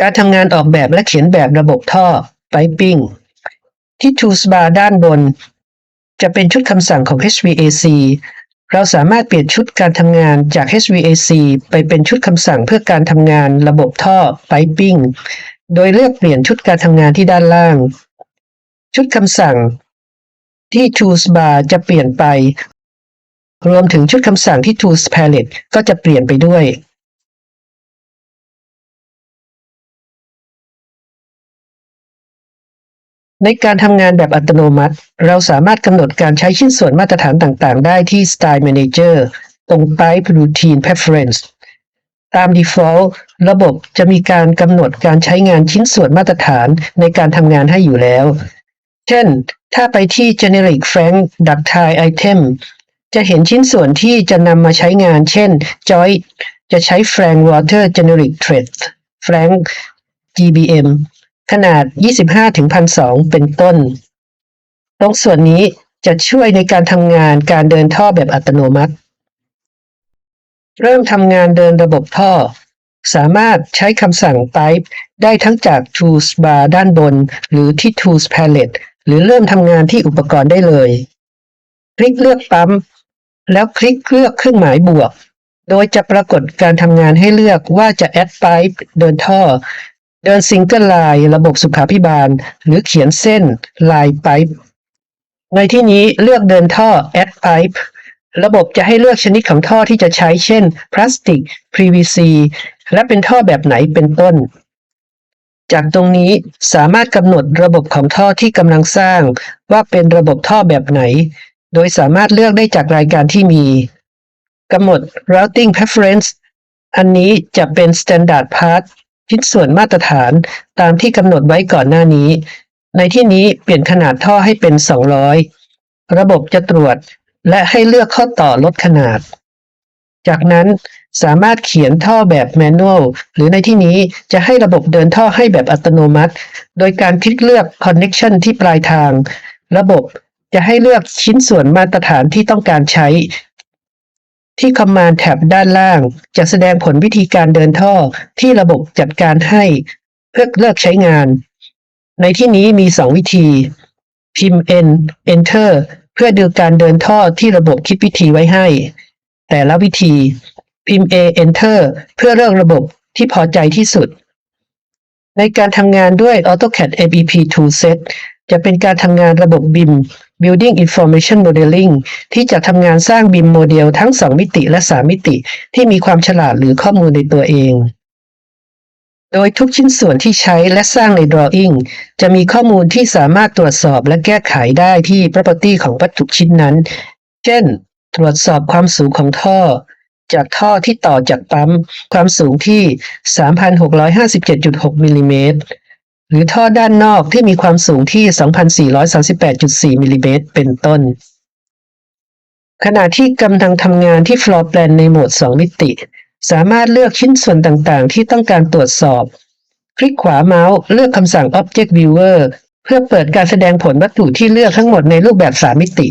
การทำงานออกแบบและเขียนแบบระบบท่อ piping ที่ toolbar ด้านบน จะเป็นชุดคำสั่งของ HVAC เราสามารถเปลี่ยนชุดการทำงานจาก HVAC ไปเป็นชุดคำสั่งเพื่อการทำงานระบบท่อ piping โดยเลือกเปลี่ยนชุดการทำงานที่ด้านล่าง ชุดคำสั่ง ที่ Tools Bar จะเปลี่ยนไป รวมถึงชุดคำสั่งที่ Tools Palette ก็จะเปลี่ยนไปด้วย ในการทำงานแบบอัตโนมัติ เราสามารถกำหนดการใช้ชิ้นส่วนมาตรฐานต่างๆ ได้ที่ Style Manager ตรง Pipe Routine Preference ตาม default ระบบจะมีการกำหนดการใช้งานชิ้นส่วนมาตรฐานในการทำงานให้อยู่แล้ว เช่น ถ้าไปที่ Generic Frank Ductile Item จะเห็นชิ้นส่วนที่จะนำมาใช้งาน เช่น Joint จะใช้ Frank Water Generic Thread Frank GBM ขนาด 25-1,200เป็นต้น ตรงส่วนนี้จะช่วยในการทำงานการเดินท่อแบบอัตโนมัติ เริ่มทำงานเดินระบบท่อ สามารถใช้คำสั่ง Pipe ได้ทั้งจาก Tools Bar ด้านบน หรือที่ Tools Palette หรือเริ่มทำงานที่อุปกรณ์ได้เลย คลิกเลือกปั๊ม แล้วคลิกเลือกเครื่องหมายบวก โดยจะปรากฏการทำงานให้เลือกว่าจะ Add Pipe เดินท่อ เดิน Single Line ระบบสุขาพิบาล หรือเขียนเส้น Line Pipe ในที่นี้เลือกเดินท่อ Add Pipe ระบบจะให้เลือกชนิดของท่อที่จะใช้เช่น พลาสติก PVC และเป็นท่อแบบไหนเป็นต้น จากตรงนี้สามารถกำหนดระบบของท่อที่กำลังสร้าง ว่าเป็นระบบท่อแบบไหน โดยสามารถเลือกได้จากรายการที่มีกำหนด routing preference อันนี้จะเป็น standard part ชิ้นส่วนมาตรฐานตามที่กำหนดไว้ก่อนหน้านี้ ในที่นี้เปลี่ยนขนาดท่อให้เป็น 200 ระบบจะตรวจและให้เลือกข้อต่อลดขนาด จากนั้นสามารถเขียนท่อแบบแมนนวลหรือในที่นี้จะให้ระบบเดินท่อให้แบบอัตโนมัติ โดยการคลิกเลือก Connection ที่ปลายทาง ระบบจะให้เลือกชิ้นส่วนมาตรฐานที่ต้องการใช้ ที่ Command Tab ด้านล่าง จะแสดงผลวิธีการเดินท่อที่ระบบจัดการให้เพื่อเลือกใช้งาน ในที่นี้มี 2 วิธี พิมพ์ N Enter เพื่อดูการเดินท่อที่ระบบคิดวิธีไว้ให้ แต่ละวิธี พิมพ์ A Enter เพื่อเลือกระบบที่พอใจที่สุด ในการทำงานด้วย AutoCAD MEP Toolset จะเป็นการทำงานระบบ BIM Building Information Modeling ที่จะทำงานสร้าง BIM โมเดลทั้ง 2 มิติและ 3 มิติ ที่มีความฉลาดหรือข้อมูลในตัวเอง โดยทุกชิ้นส่วนที่ใช้และสร้างใน Drawing จะมีข้อมูลที่สามารถตรวจสอบและแก้ไขได้ที่ Property ของวัตถุชิ้นนั้น เช่น ตรวจสอบความสูงของท่อ จากท่อที่ต่อจากปั๊มความสูงที่ 3,657.6มิลลิเมตร หรือท่อด้านนอกที่มีความสูงที่ 2,438.4 มิลลิเมตรเป็นต้น ขณะที่กำลังทำงานที่ Floor Plan ในโหมด 2 มิติ สามารถเลือกชิ้นส่วนต่างๆ ที่ต้องการตรวจสอบ คลิกขวาเมาส์เลือกคำสั่ง Object Viewer เพื่อเปิดการแสดงผลวัตถุที่เลือกทั้งหมดในรูปแบบ 3 มิติ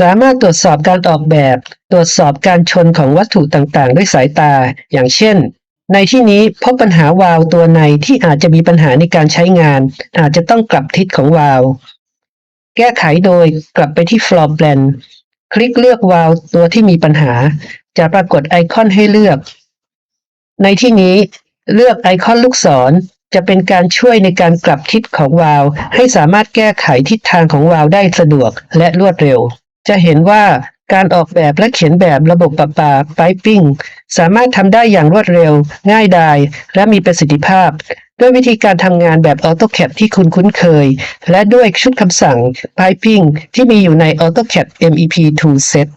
สามารถตรวจสอบการออกแบบ ตรวจสอบการชนของวัตถุต่างๆ ด้วยสายตา อย่างเช่น ในที่นี้พบปัญหาวาล์วตัวในที่อาจจะมีปัญหาในการใช้งาน อาจจะต้องกลับทิศของวาล์วแก้ไขโดยกลับไปที่ Floor Plan คลิกเลือกวาล์วตัวที่มีปัญหา จะปรากฏไอคอนให้เลือก ในที่นี้เลือกไอคอนลูกศรจะเป็นการช่วยในการกลับทิศของวาล์วให้สามารถแก้ไขทิศทางของวาล์วได้สะดวกและรวดเร็ว จะเห็นว่า การออกแบบและเขียนแบบระบบประปาไพปิ้งสามารถทำได้อย่างรวดเร็ว ง่ายดาย และมีประสิทธิภาพ ด้วยวิธีการทำงานแบบ AutoCAD ที่คุณคุ้นเคย และด้วยชุดคำสั่ง piping ที่มีอยู่ใน AutoCAD MEP Toolset